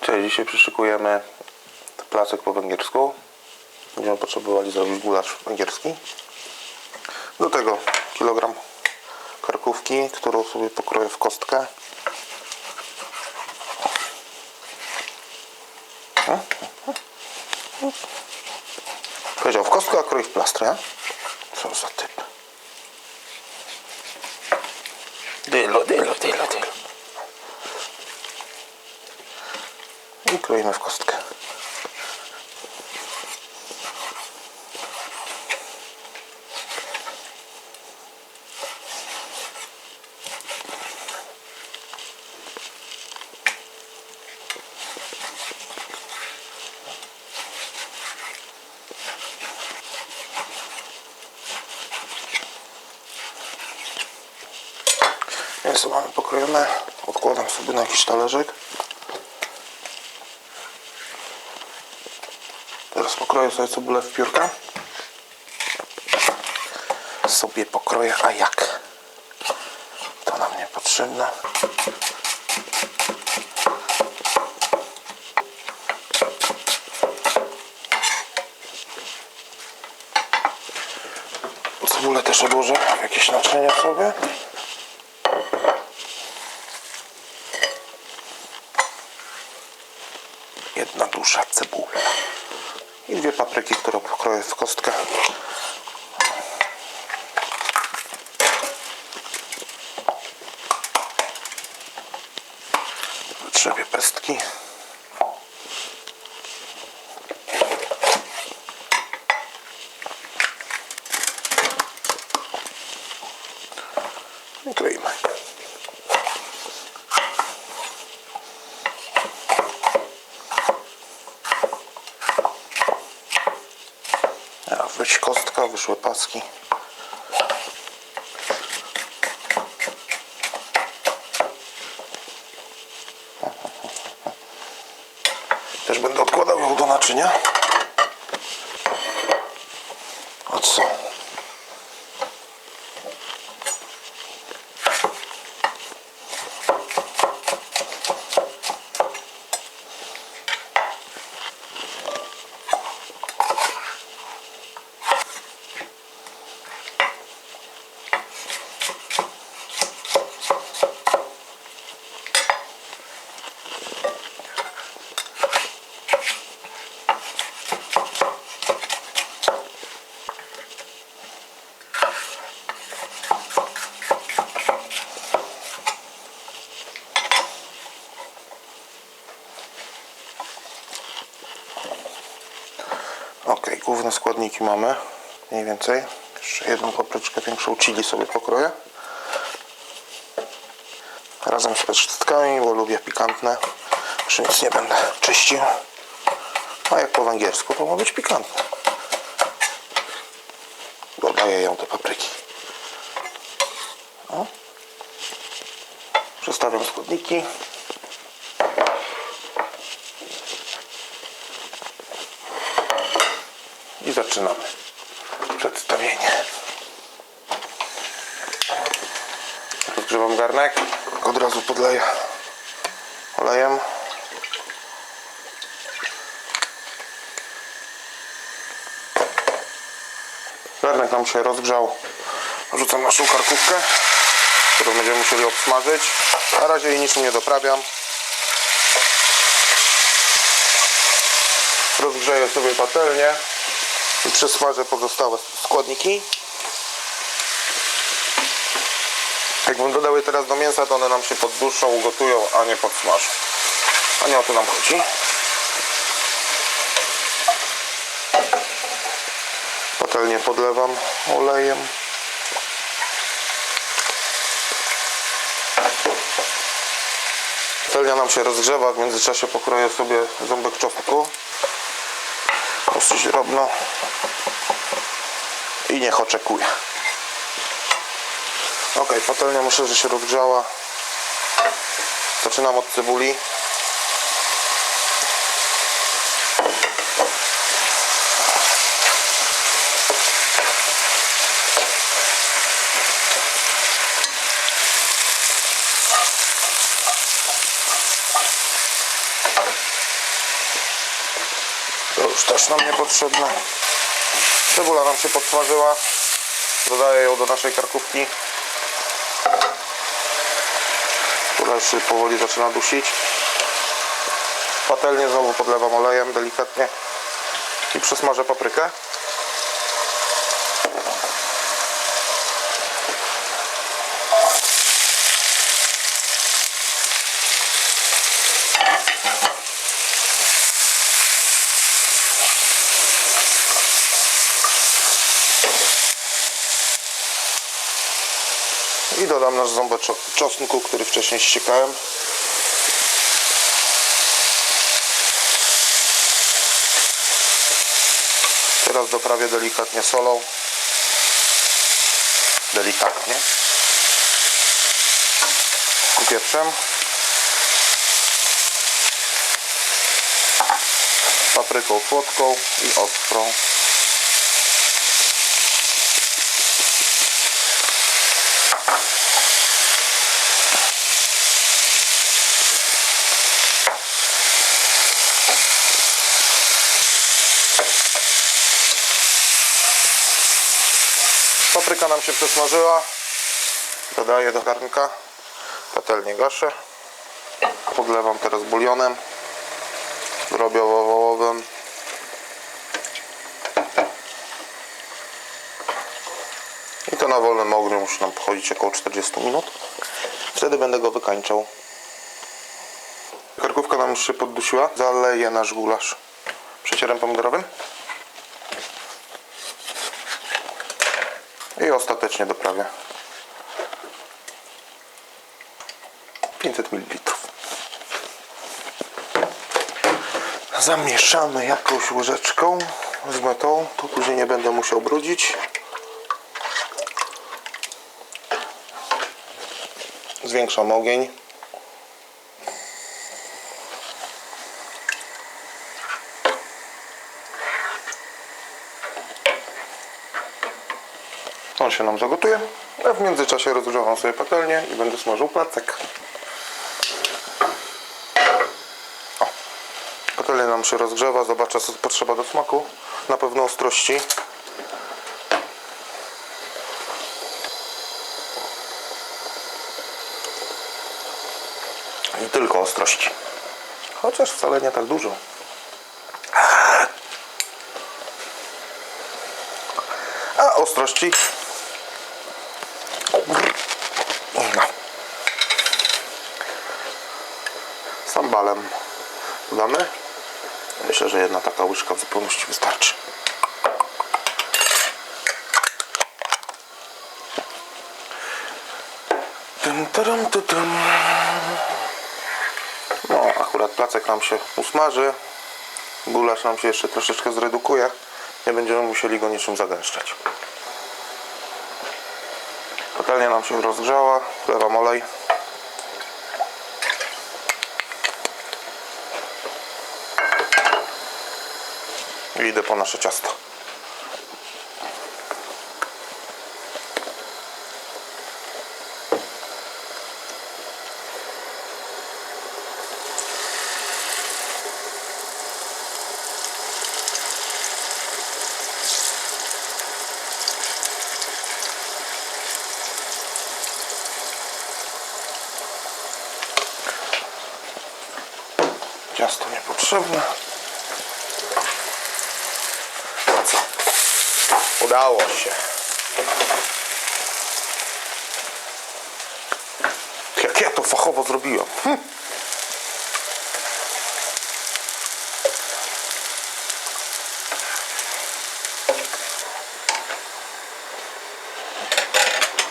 Cześć, dzisiaj przyszykujemy placek po węgiersku. Będziemy potrzebowali zrobić gulasz węgierski. Do tego kilogram karkówki, którą sobie pokroję w kostkę. Powiedział w kostkę, a kroi w plastrę. Co za kroimy w kostkę. Mięso mamy pokrojone. Odkładam sobie na jakiś talerzyk. Teraz pokroję sobie cebulę w piórka. Sobie pokroję, a jak? To nam nie potrzebne. Cebulę też odłożę jakieś naczynia sobie. Jedna duża cebula. I dwie papryki, które pokroję w kostkę. Potrzebuję pestki. I kroimy. Wyjść kostka, wyszły paski. Też będę odkładał ją do naczynia. A co? Ok, główne składniki mamy. Mniej więcej. Jeszcze jedną papryczkę większą chili sobie pokroję. Razem z peszczykami, bo lubię pikantne. Już nic nie będę czyścił. A jak po węgiersku, to ma być pikantne. Dodaję ją do papryki. O. Przestawiam składniki. Zaczynamy przedstawienie. Rozgrzewam garnek. Od razu podleję olejem. Garnek nam się rozgrzał. Rzucam naszą karkówkę, którą będziemy musieli obsmażyć. Na razie jej niczym nie doprawiam. Rozgrzeję sobie patelnię i przesmażę pozostałe składniki. Jakbym dodał je teraz do mięsa, to one nam się podduszą, ugotują, a nie podsmażą. A nie o to nam chodzi. Patelnię podlewam olejem. Patelnia nam się rozgrzewa, w międzyczasie pokroję sobie ząbek czosnku dosyć drobno i niech oczekuje. Ok, patelnia myślę, że się rozgrzała. Zaczynam od cebuli. Już też nam niepotrzebne. Cebula nam się podsmażyła. Dodaję ją do naszej karkówki. która już powoli zaczyna dusić. Patelnię znowu podlewam olejem delikatnie i przesmażę paprykę. I dodam nasz ząbek czo- czosnku, który wcześniej ściekałem. Teraz doprawię delikatnie solą. Delikatnie. I pieprzem. Papryką słodką i ostrą. Papryka nam się przesmażyła. Dodaję do garnka. Patelnię gaszę. Podlewam teraz bulionem drobiowo-wołowym. I to na wolnym ogniu musi nam pochodzić około 40 minut. Wtedy będę go wykańczał. Karkówka nam już się poddusiła. Zaleję nasz gulasz przecierem pomidorowym. I ostatecznie doprawię 500 ml. Zamieszamy jakąś łyżeczką z metą. To później nie będę musiał brudzić. Zwiększam ogień. On się nam zagotuje, a w międzyczasie rozgrzewam sobie patelnię i będę smażył placek. O, patelnia nam się rozgrzewa, zobaczę co potrzeba do smaku. Na pewno ostrości. I tylko ostrości. Chociaż wcale nie tak dużo. A ostrości Sambalem dodamy. Myślę, że jedna taka łyżka w zupełności wystarczy. No, akurat placek nam się usmaży. Gulasz nam się jeszcze troszeczkę zredukuje. Nie będziemy musieli go niczym zagęszczać. Patelnia nam się rozgrzała, wlewam olej. I idę po nasze ciasto. Ciasto niepotrzebne. A co? Udało się. Jak ja to fachowo zrobiłem. Hm.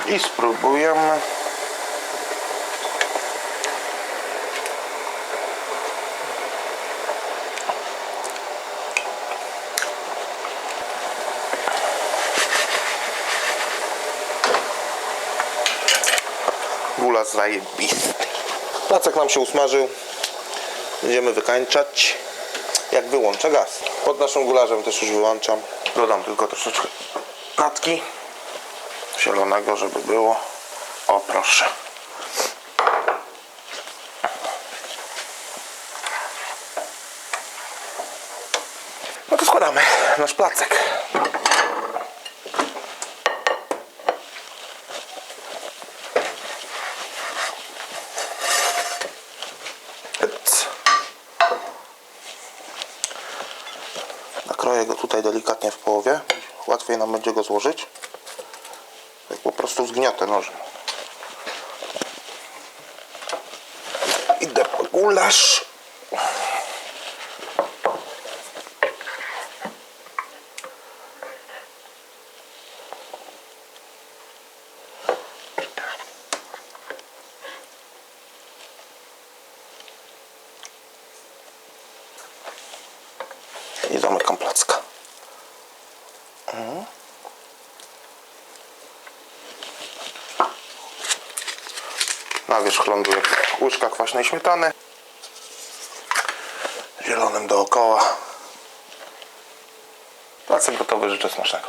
I spróbujemy. Zajebisty. Placek nam się usmażył. Będziemy wykańczać. Jak wyłączę gaz. Pod naszym gularzem też już wyłączam. Dodam tylko troszeczkę natki zielonego, żeby było. O proszę. No zakładamy nasz placek. Nakroję go tutaj delikatnie w połowie. Łatwiej nam będzie go złożyć. Jak po prostu zgniotę nożem. Idę po gulasz. I zamykam placka. Mhm. Na wierzch ląduje łyżka kwaśnej śmietany. Zielonym dookoła. Placek gotowy, życzę smacznego.